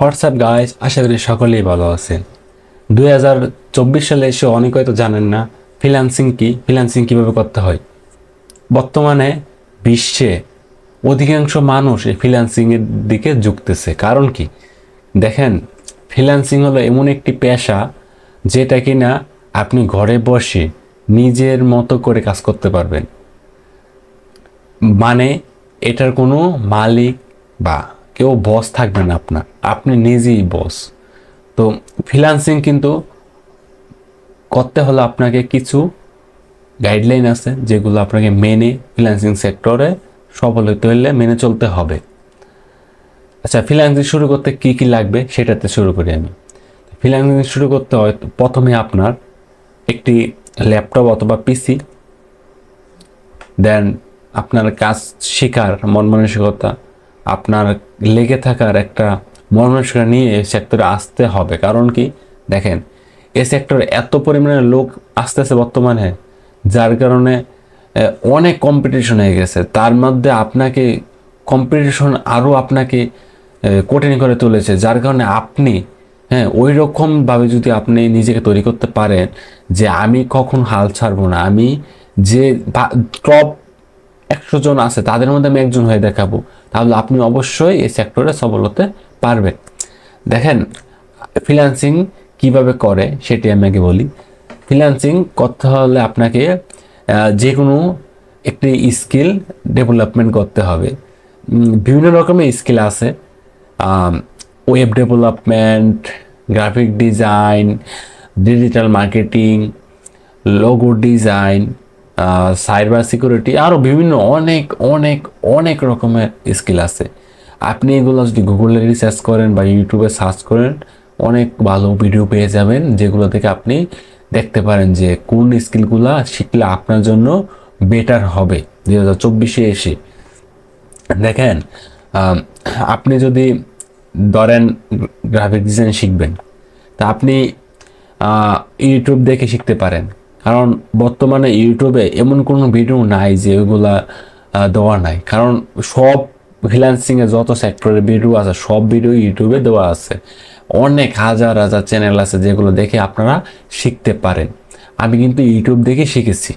WhatsApp guys আশা করি সকলেই ভালো আছেন। দুই হাজার চব্বিশ সালে এসে অনেক হয়তো জানেন না ফ্রিল্যান্সিং কি ফ্রিল্যান্সিং কীভাবে করতে হয়। বর্তমানে বিশ্বে অধিকাংশ মানুষ এই ফ্রিল্যান্সিংয়ের দিকে ঝুঁকতেছে। কারণ কি? দেখেন ফ্রিল্যান্সিং হলো এমন একটি পেশা যেটা কিনা আপনি ঘরে বসে নিজের মতো করে কাজ করতে পারবেন। মানে এটার কোনো মালিক বা কেউ বস থাকবে না আপনার। আপনি নিজেই বস তো ফ্রিল্যান্সিং কিন্তু করতে হলে আপনাকে কিছু গাইডলাইন আছে, যেগুলো আপনাকে মেনে ফ্রিল্যান্সিং সেক্টরে সফল হতে হলে মেনে চলতে হবে। আচ্ছা ফ্রিল্যান্সিং শুরু করতে কি কি লাগবে সেটাতে শুরু করি আমি। ফ্রিল্যান্সিং শুরু করতে হয় প্রথমে আপনার একটি ল্যাপটপ অথবা পিসি দেন আপনার কাজ শেখার মন মানসিকতা আপনার লেগে থাকার একটা মন নিয়ে এই সেক্টরে আসতে হবে। কারণ কি? দেখেন এ সেক্টরে এত পরিমাণে লোক আসতেছে বর্তমানে, যার কারণে অনেক কম্পিটিশন হয়ে গেছে। তার মধ্যে আপনাকে কম্পিটিশন আরও আপনাকে কঠিন করে তুলেছে। যার কারণে আপনি হ্যাঁ ওই রকমভাবে যদি আপনি নিজেকে তৈরি করতে পারেন যে আমি কখন হাল ছাড়বো না, আমি যে টপ একশো জন আছে, তাদের মধ্যে আমি একজন হয়ে দেখাবো। তাহলে আপনি অবশ্যই এই সেক্টরে সফল হতে পারবেন। দেখেন ফ্রিল্যান্সিং কীভাবে করে সেটি আমি আগে বলি। ফ্রিল্যান্সিং করতে হলে আপনাকে যে কোনো একটি স্কিল ডেভেলপমেন্ট করতে হবে। বিভিন্ন রকমের স্কিল আছে। Web development graphic design digital marketing logo design cyber security আরও বিভিন্ন অনেক অনেক অনেক রকমের স্কিল আছে। আপনি এগুলো যদি গুগলে রিসার্চ করেন বা ইউটিউবে সার্চ করেন, অনেক ভালো ভিডিও পেয়ে যাবেন, যেগুলো থেকে আপনি দেখতে পারেন যে কোন স্কিলগুলো শিখলে আপনার জন্য বেটার হবে দু হাজার চব্বিশে এসে। দেখেন আপনি যদি ধরেন গ্রাফিক ডিজাইন শিখবেন, তা আপনি ইউটিউব দেখে শিখতে পারেন। কারণ বর্তমানে ইউটিউবে এমন কোনো ভিডিও নাই যে ওইগুলা দেওয়া নাই। কারণ সব ফ্রিল্যান্সিংয়ে যত সেক্টরের ভিডিও আছে, সব ভিডিও ইউটিউবে দেওয়া আছে। অনেক হাজার হাজার চ্যানেল আছে যেগুলো দেখে আপনারা শিখতে পারেন। আমি কিন্তু ইউটিউব দেখে শিখেছি।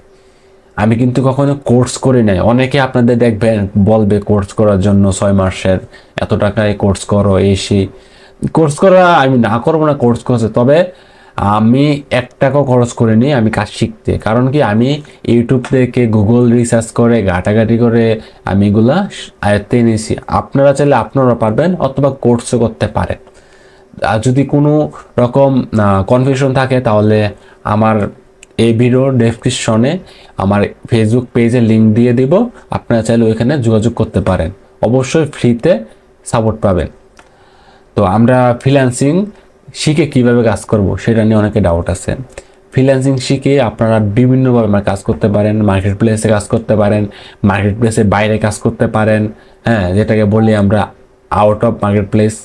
আমি কিন্তু কখনো কোর্স করি নাই। অনেকে আপনাদের দেখবেন, বলবে কোর্স করার জন্য ছয় মাসের, এত টাকায় কোর্স করো এসি কোর্স করা, আমি না করব না কোর্স করছে। তবে আমি এক টাকাও খরচ করিনি আমি কাজ শিখতে। কারণ কি, আমি ইউটিউব থেকে গুগল রিসার্চ করে, ঘাটাঘাটি করে আমি এগুলা আয়ত্তে নিয়েছি আপনারা চাইলে আপনারা পারবেন অথবা কোর্সও করতে পারেন। আর যদি কোনো রকম কনফিউশন থাকে, তাহলে আমার এই ভিডিওর ডেসক্রিপশনে আমার ফেসবুক পেজে লিংক দিয়ে দিব। আপনারা চাইলে ওইখানে যোগাযোগ করতে পারেন। অবশ্যই ফ্রিতে সাপোর্ট পাবেন। তো আমরা ফ্রিল্যান্সিং শিখে কীভাবে কাজ করব সেটা নিয়ে অনেকে ডাউট আছে। ফ্রিল্যান্সিং শিখে আপনারা বিভিন্নভাবে কাজ করতে পারেন মার্কেট প্লেসে কাজ করতে পারেন মার্কেট প্লেসের বাইরে কাজ করতে পারেন হ্যাঁ যেটাকে বলি আমরা আউট অফ মার্কেট প্লেস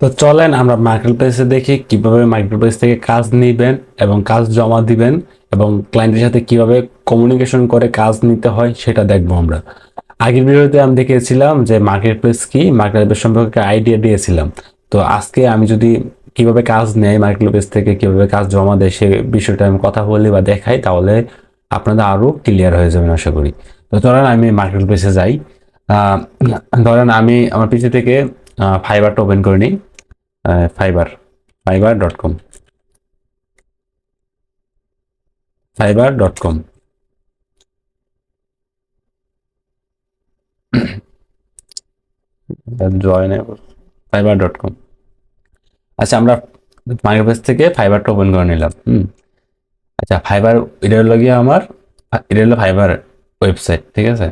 তো চলেন আমরা মার্কেট প্লেসে দেখি কীভাবে মার্কেট প্লেস থেকে কাজ নেবেন এবং কাজ জমা দিবেন এবং ক্লায়েন্টের সাথে কীভাবে কমিউনিকেশন করে কাজ নিতে হয় সেটা দেখব আমরা। আগের ভিডিওতে আমি দেখিয়েছিলাম যে মার্কেট প্লেস কি মার্কেট প্লেস সম্পর্কে আইডিয়া দিয়েছিলাম। তো আজকে আমি যদি কীভাবে কাজ নেয় মার্কেট প্লেস থেকে, কীভাবে কাজ জমা দেয় সে বিষয়টা আমি কথা বলি বা দেখাই, তাহলে আপনাদের আরও ক্লিয়ার হয়ে যাবেন আশা করি। তো ধরেন আমি মার্কেট প্লেসে যাই ধরেন আমি আমার পিছিয়ে থেকে ফাইবারটা ওপেন করে নিই Fiverr Fiverr dot com Fiverr dot com join Fiverr dot com আচ্ছা আমরা মার্কেটপ্লেস থেকে ফাইবারটা ওপেন করে নিলাম। হুম। আচ্ছা ফাইবার এটা হলো গিয়ে আমার, এটা হলো ফাইবার ওয়েবসাইট ঠিক আছে?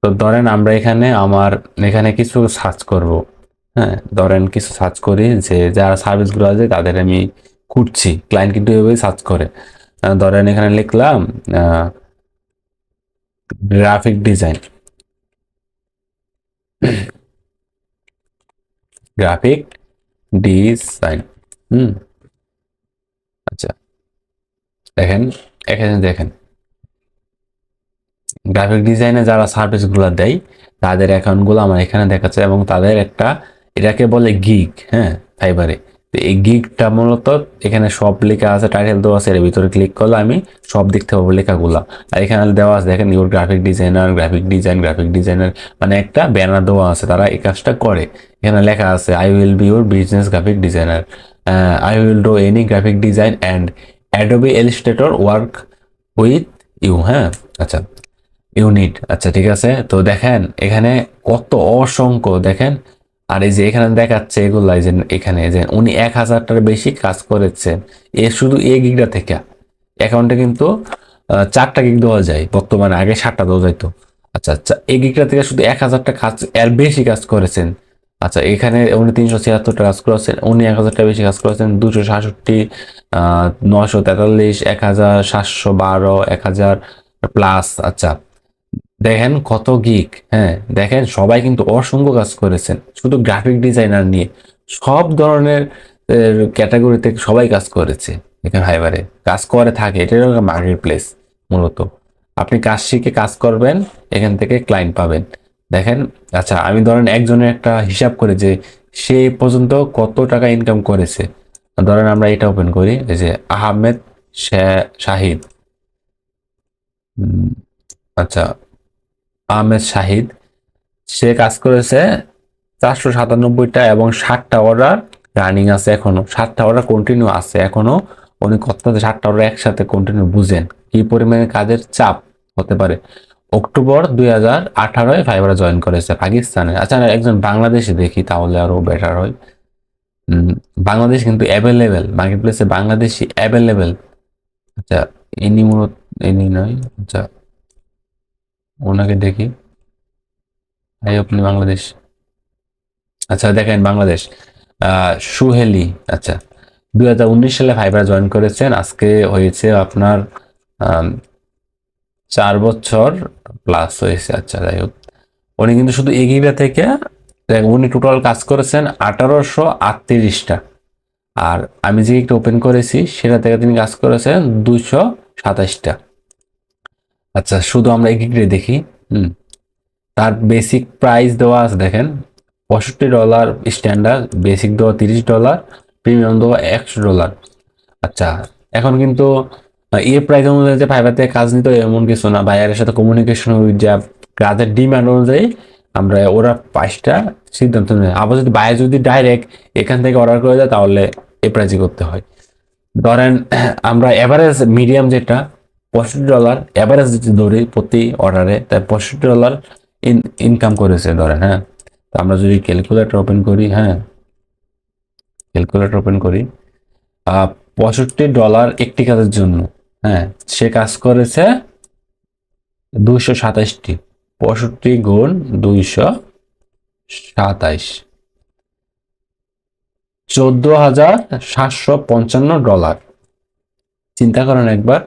তো ধরেন আমরা এখানে আমার, এখানে কিছু সার্চ করব। হ্যাঁ ধরেন কিছু সার্চ করি যে যারা সার্ভিসগুলো আছে তাদের আমি খুঁজছি। ক্লায়েন্ট কিন্তু এভাবেই সার্চ করে। ধরেন এখানে লিখলাম graphic design graphic design hmm. আচ্ছা। দেখেন এখানে দেখেন। গ্রাফিক ডিজাইনে যারা সার্ভিসগুলো দেয়, তাদের অ্যাকাউন্টগুলো আমার এখানে দেখাচ্ছে এবং তাদের একটা, এটাকে বলে গিগ হ্যাঁ ফাইবারে তো এই গিগটা মূলত এখানে সব লেখা আছে টাইটেল দেওয়া আছে, এর ভিতরে ক্লিক করলে আমি সব দেখতে পাবো লেখাগুলো। আর এখানে দেওয়া আছে, দেখেন your graphic designer graphic design graphic designer মানে একটা ব্যানার দেওয়া আছে, তারা এই কাজটা করে। এখানে লেখা আছে I will be your business graphic designer I will do any graphic design and Adobe Illustrator work with you হ্যাঁ আচ্ছা ইউনিট আচ্ছা ঠিক আছে। তো দেখেন, এখানে কত অসংখ্য, দেখেন আর এই যে এখানে দেখাচ্ছে এগুলো যে এখানে যে উনি এক হাজারটার বেশি কাজ করেছেন এ শুধু এ গিগটা থেকে। অ্যাকাউন্টে কিন্তু চারটা গিগ দেওয়া যায়, বর্তমানে আগে সাতটা দেওয়া যাইতো। আচ্ছা আচ্ছা এই গিগটা থেকে শুধু এক হাজারটা কাজ, এর বেশি কাজ করেছেন। আচ্ছা এখানে উনি তিনশো ছিয়াত্তরটা কাজ করেছেন, উনি এক হাজারটা বেশি কাজ করেছেন, দুশো সাতষট্টি নশো তেতাল্লিশ, এক হাজার সাতশো বারো, এক হাজার প্লাস আচ্ছা। দেখেন কত গিক হ্যাঁ দেখেন সবাই কিন্তু অসংখ্য কাজ করেছেন, শুধু গ্রাফিক ডিজাইনার নিয়ে, সব ধরনের ক্যাটাগরিতে সবাই কাজ করেছে এখানে হাইবারে কাজ করে থাকে, এটাই এটা মার্কেট প্লেস মূলত, আপনি কাজ শিখে কাজ করবেন, এখান থেকে ক্লায়েন্ট পাবেন, দেখেন আচ্ছা আমি ধরেন একজনের একটা হিসাব করে যে, সে পর্যন্ত কত টাকা ইনকাম করেছে, ধরেন আমরা এটা ওপেন করি, এই যে আহমেদ শাহিদ আচ্ছা আহমেদ শাহিদ। সে কাজ করেছে চারশো সাতানব্বইটা এবং ষাটটা অর্ডার রানিং আছে এখনও। ষাটটা অর্ডার কন্টিনিউ আছে এখনও। উনি কত ষাটটা অর্ডার একসাথে কন্টিনিউ বুঝেন। কি পরিমাণে কাজের চাপ হতে পারে? অক্টোবর দুই হাজার আঠারোয় ফাইবারে জয়েন করেছে পাকিস্তানে। আচ্ছা একজন বাংলাদেশে দেখি তাহলে আরও বেটার হয়। বাংলাদেশ কিন্তু অ্যাভেলেবেল মার্কেট প্লেসে বাংলাদেশি অ্যাভেলেবেল আচ্ছা ইনি মূলত, ইনি নয় আচ্ছা। ওনাকে দেখি। ভাই আপনি বাংলাদেশ। আচ্ছা দেখেন বাংলাদেশ। সুহেলি আচ্ছা। দুই হাজার উনিশ সালে ফাইবার জয়েন করেছেন। আজকে হয়েছে আপনার চার বছর প্লাস হয়েছে। আচ্ছা যাই হোক। উনি কিন্তু শুধু এগিয়ে থেকে উনি টোটাল কাজ করেছেন আঠারোশো আটত্রিশটা। আর আমি যে একটা ওপেন করেছি, সেটা থেকে তিনি কাজ করেছেন দুশো সাতাশটা আচ্ছা শুধু আমরা এক এগিয়ে দেখি। হুম। তার বেসিক প্রাইস দেওয়া আছে, দেখেন। পঁয়ষট্টি ডলার স্ট্যান্ডার্ড বেসিক দেওয়া তিরিশ ডলার প্রিমিয়াম দেওয়া একশো ডলার আচ্ছা এখন কিন্তু এর প্রাইস অনুযায়ী যে ফাইবার থেকে কাজ নিতে এমন কিছু না। বাইরের সাথে কমিউনিকেশন যা কাজের ডিমান্ড অনুযায়ী আমরা ওরা প্রাইসটা সিদ্ধান্ত নেয়। আবার যদি বাইরে যদি ডাইরেক্ট এখান থেকে অর্ডার করে দেয়, তাহলে এ প্রাইসই করতে হয়। ধরেন, আমরা এভারেজ মিডিয়াম যেটা পঁয়ষট্টি ডলার অ্যাভারেজ যদি ধরি প্রতি অর্ডারে তাই পঁয়ষট্টি ডলার ইন ইনকাম করেছে ধরেন হ্যাঁ? তো আমরা যদি ক্যালকুলেটর ওপেন করি হ্যাঁ? ক্যালকুলেটর ওপেন করি পঁয়ষট্টি ডলার একটি কাজের জন্য হ্যাঁ? সে কাজ করেছে দুইশো সাতাশটি পঁয়ষট্টি গুণ দুইশো সাতাইশ। চোদ্দ হাজার সাতশো পঞ্চান্ন ডলার চিন্তা করেন একবার।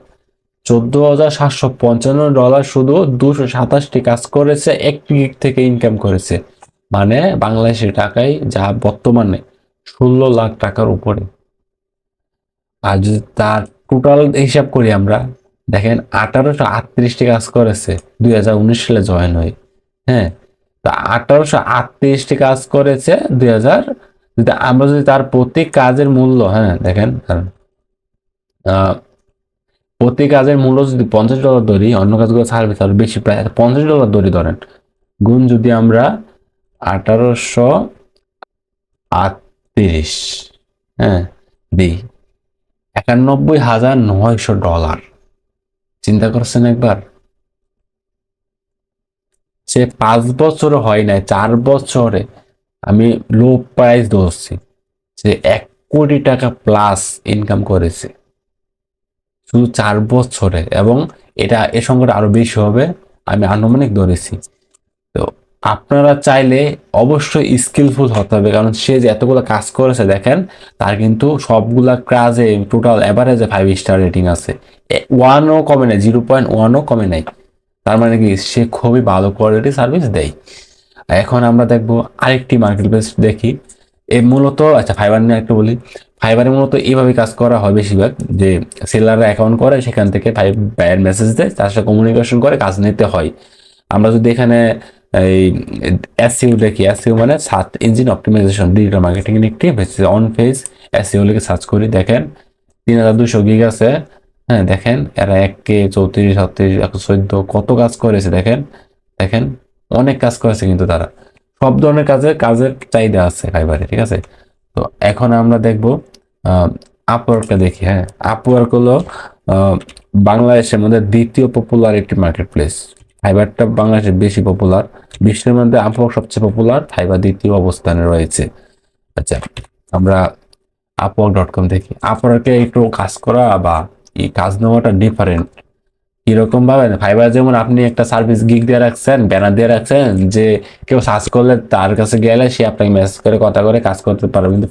চোদ্দ হাজার সাতশো পঞ্চান্ন ডলার শুধু দুশো সাতাশটি কাজ করেছে, একটি গিগ থেকে ইনকাম করেছে। মানে বাংলাদেশের টাকায় যা বর্তমানে ষোলো লাখ টাকার উপরে। আর যদি তার টোটাল হিসাব করি আমরা, দেখেন আঠারোশো আটত্রিশটি কাজ করেছে, দুই হাজার উনিশ সালে জয়েন হয়ে। হ্যাঁ তা আঠারোশো আটত্রিশটি কাজ করেছে দুই হাজার আমরা যদি তার প্রতি কাজের মূল্য হ্যাঁ দেখেন প্রতি কাজের মূল্য যদি পঞ্চাশ ডলার ধরি, অন্য কাজগুলো ছাড়বে তাহলে বেশি প্রায় পঞ্চাশ ডলার ধরি ধরেন। গুণ যদি আমরা আঠারোশো আটত্রিশ হ্যাঁ দিই, একানব্বই হাজার নয়শো ডলার চিন্তা করছেন একবার? সে পাঁচ বছর হয় নাই, চার বছরে আমি লো প্রাইস ধরছি। সে এক কোটি টাকা প্লাস ইনকাম করেছে। শুধু চার বছরে এবং এটা এর সঙ্গে আরও বেশি হবে, আমি আনুমানিক ধরেছি। তো আপনারা চাইলে অবশ্যই স্কিলফুল হতে হবে, কারণ সে যে এতগুলো কাজ করেছে, দেখেন, তার কিন্তু সবগুলা কাজে টোটাল অ্যাভারেজে ফাইভ স্টার রেটিং আছে। ওয়ানও কমে নাই জিরো পয়েন্ট ওয়ানও কমে নাই। তার মানে কি, সে খুবই ভালো কোয়ালিটি সার্ভিস দেয়। এখন আমরা দেখব আরেকটি মার্কেট প্লেস দেখি। এ মূলত আচ্ছা ফাইবার নিয়ে একটু বলি। ফাইবারে মূলত এইভাবে কাজ করা হয় বেশিরভাগ, যে সেলাররা অ্যাকাউন্ট করে, সেখান থেকে ফাইভ মেসেজ দেয়, তার সাথে কমিউনিকেশন করে, কাজ নিতে হয়। আমরা যদি এখানে এই এসইউ দেখি এসইউ মানে সাত ইঞ্জিন অপটিমাইজেশন ডিজিটাল মার্কেটিং একটি অন ফেজ এসইউ লিখে সার্চ করি, দেখেন, তিন হাজার দুশো গিগ আছে হ্যাঁ দেখেন, এরা এক কে চৌত্রিশ ছত্রিশ একশো চোদ্দ, কত কাজ করেছে, দেখেন দেখেন, অনেক কাজ করেছে কিন্তু তারা। সব ধরনের কাজের কাজের চাহিদা আছে ফাইবারে, ঠিক আছে? তো এখন আমরা দেখব আপওয়ার্কটা দেখি হ্যাঁ। আপওয়ার্ক হলো বাংলাদেশের মধ্যে দ্বিতীয় পপুলার একটি মার্কেট প্লেস ফাইবারটা বাংলাদেশে বেশি পপুলার বিশ্বের মধ্যে আপওয়ার্ক সবচেয়ে পপুলার ফাইবার দ্বিতীয় অবস্থানে রয়েছে। আচ্ছা আমরা আপওয়ার্ক ডট কম দেখি। আপওয়ার্কে একটু কাজ করা বা এই কাজ নেওয়াটা ডিফারেন্ট কীরকম ভাবে ফাইবার যেমন আপনি একটা সার্ভিস গিগ দিয়ে রাখছেন ব্যানার দিয়ে রাখছেন, যে কেউ সার্চ করলে তার কাছে গেলে সে আপনাকে মেসেজ করে, কথা করে কাজ করতে পারবে। কিন্তু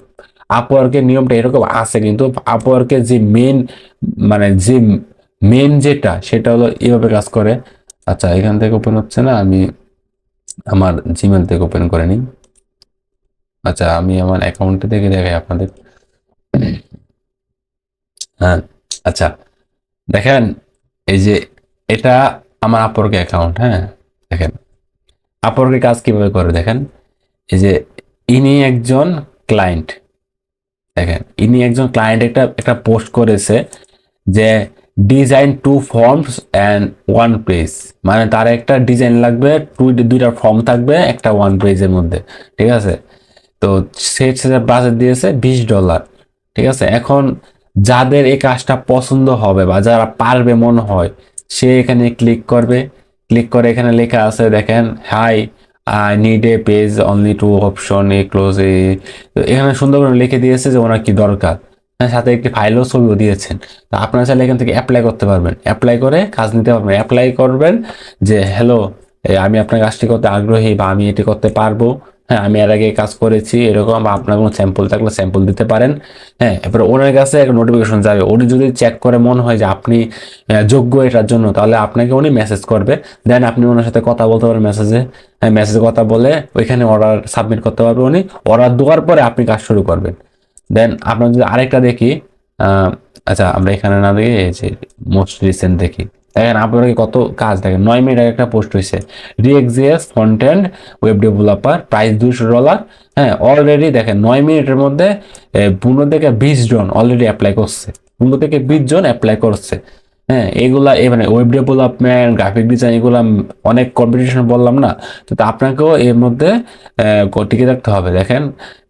আপওয়ার্কের নিয়মটা এরকম আছে, কিন্তু আপওয়ার্কের যে মেন মানে যে মেন যেটা, সেটা হলো এভাবে কাজ করে। আচ্ছা এখান থেকে ওপেন হচ্ছে না, আমি আমার জিমেল থেকে ওপেন করে নিই। আচ্ছা আমি আমার অ্যাকাউন্টে থেকে দেখাই আপনাদের। হ্যাঁ আচ্ছা দেখেন এই যে এটা আমার আপরকে অ্যাকাউন্ট হ্যাঁ? দেখেন। আপরকে কাজ কীভাবে করে দেখেন? এই যে ইনি একজন ক্লায়েন্ট দেখেন। ইনি একজন ক্লায়েন্ট একটা একটা পোস্ট করেছে যে design two forms and one page মানে তার একটা ডিজাইন লাগবে টু দুইটা ফর্ম থাকবে, একটা ওয়ান পেজের মধ্যে, ঠিক আছে? তো সে বাজেট দিয়েছে বিশ ডলার ঠিক আছে? এখন যাদের এই কাজটা পছন্দ হবে বা যারা পারবে মনে হয়, সে এখানে ক্লিক করবে। ক্লিক করে এখানে লেখা আছে, দেখেন hi I need a page only two option a close a. এখানে সুন্দর করে লিখে দিয়েছে যে ওনার কি দরকার। হ্যাঁ সাথে একটি ফাইলও ছবিও দিয়েছেন। তো আপনারা চাইলে এখান থেকে অ্যাপ্লাই করতে পারবেন। অ্যাপ্লাই করে কাজ নিতে পারবেন। অ্যাপ্লাই করবেন যে হ্যালো আমি আপনার কাজটি করতে আগ্রহী বা আমি এটি করতে পারব। হ্যাঁ আমি এর আগে কাজ করেছি, এরকম আপনার কোনো স্যাম্পল থাকলে স্যাম্পল দিতে পারেন। হ্যাঁ এবার ওনার কাছে একটা নোটিফিকেশন যাবে। উনি যদি চেক করে মনে হয় যে আপনি যোগ্য এটার জন্য, তাহলে আপনাকে উনি মেসেজ করবে। দেন আপনি ওনার সাথে কথা বলতে পারবেন মেসেজে হ্যাঁ মেসেজে কথা বলে ওইখানে অর্ডার সাবমিট করতে পারবে উনি। অর্ডার দেওয়ার পরে আপনি কাজ শুরু করবেন। দেন আপনার যদি আরেকটা দেখি আচ্ছা আমরা এখানে না দেখি মোস্ট রিসেন্ট দেখি। দেখেন, আপনারা কত কাজ দেখেন, নয় মিনিট আগে একটা পোস্ট হয়েছে ReactJS frontend web developer price দুশো ডলার হ্যাঁ অলরেডি দেখেন, নয় মিনিটের মধ্যে পনেরো থেকে বিশ জন অলরেডি অ্যাপ্লাই করছে, পনেরো থেকে বিশ জন অ্যাপ্লাই করছে হ্যাঁ এগুলা, এ মানে ওয়েব ডেভেলপমেন্ট গ্রাফিক ডিজাইন এগুলা অনেক কম্পিটিশন বললাম না, তো আপনাকেও এর মধ্যে টিকে থাকতে হবে, দেখেন,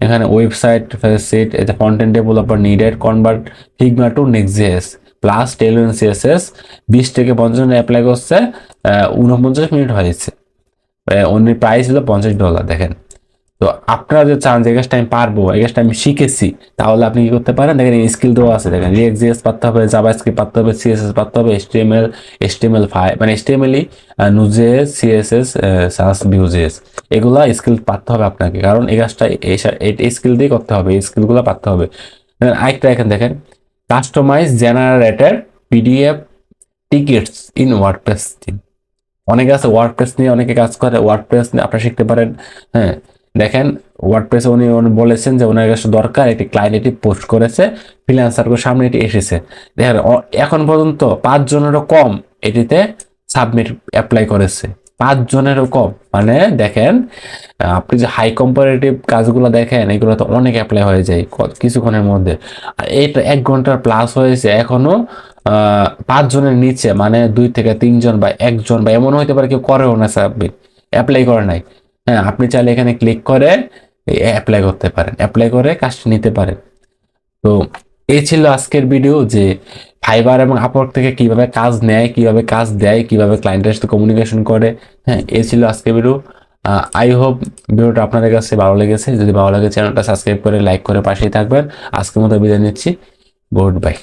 এখানে ওয়েবসাইট সিট এটা content developer needed convert Figma to Next plus Tailwind CSS বিশ থেকে পঞ্চাশ অ্যাপ্লাই করছে উনপঞ্চাশ মিনিট হয়েছে অন্য প্রাইস হলো পঞ্চাশ ডলার দেখেন। তো আপনারা যে চান যে কাজটা আমি পারব কাজটা আমি শিখেছি, তাহলে আপনি কি করতে পারেন? দেখেন স্কিল দেওয়া আছে, দেখেন রিয়েক্ট জিএস পারতে হবে জাভা স্ক্রিপ্ট পারতে হবে সিএসএস পারতে হবে এসটিএমএল এসটিএমএল ফাইভ মানে এসটিএমএলই নুজেএস সিএসএস সাস ভিউজেএস এগুলা স্কিল পারতে হবে আপনাকে। কারণ কাজটা এই স্কিল দিয়ে করতে হবে, এই স্কিলগুলো পারতে হবে। আরেকটা এখানে দেখেন customize generated PDF tickets in WordPress theme অনেকে আছে ওয়ার্ডপ্রেস নিয়ে, অনেকে কাজ করে ওয়ার্ডপ্রেস নিয়ে, আপনারা শিখতে পারেন। হ্যাঁ দেখেন ওয়ার্ডপ্রেসে উনি বলেছেন যে ওনার কাছে দরকার, একটি ক্লায়েন্ট এটি পোস্ট করেছে ফ্রিল্যান্সারকে সামনে এটি এসেছে। দেখেন এখন পর্যন্ত পাঁচ জনেরও কম এটিতে সাবমিট অ্যাপ্লাই করেছে। পাঁচ জনেরও কম। মানে দেখেন, আপনি যে হাই কম্পারেটিভ কাজগুলো দেখেন, এগুলো তো অনেক অ্যাপ্লাই হয়ে যায় কিছুক্ষণের মধ্যে। আর এটা এক ঘণ্টার প্লাস হয়েছে এখনও পাঁচ জনের নিচে মানে দুই থেকে তিনজন বা একজন বা এমন হইতে পারে কেউ করেও না সাবমিট অ্যাপ্লাই করে নাই। হ্যাঁ আপনি চাইলে এখানে ক্লিক করে অ্যাপ্লাই করতে পারেন অ্যাপ্লাই করে কাজটি নিতে পারেন। তো, এই ছিল আজকের ভিডিও যে ফাইবার এবং আপওয়ার্ক থেকে কীভাবে কাজ নেয়, কীভাবে কাজ দেয়, কীভাবে ক্লায়েন্টের সাথে কমিউনিকেশন করে হ্যাঁ এ ছিল আজকে ভিডিও আই হোপ ভিডিওটা আপনাদের কাছে ভালো লেগেছে। যদি ভালো লাগে চ্যানেলটা সাবস্ক্রাইব করে লাইক করে পাশেই থাকবেন। আজকের মতো বিদায় নিচ্ছি। Good bye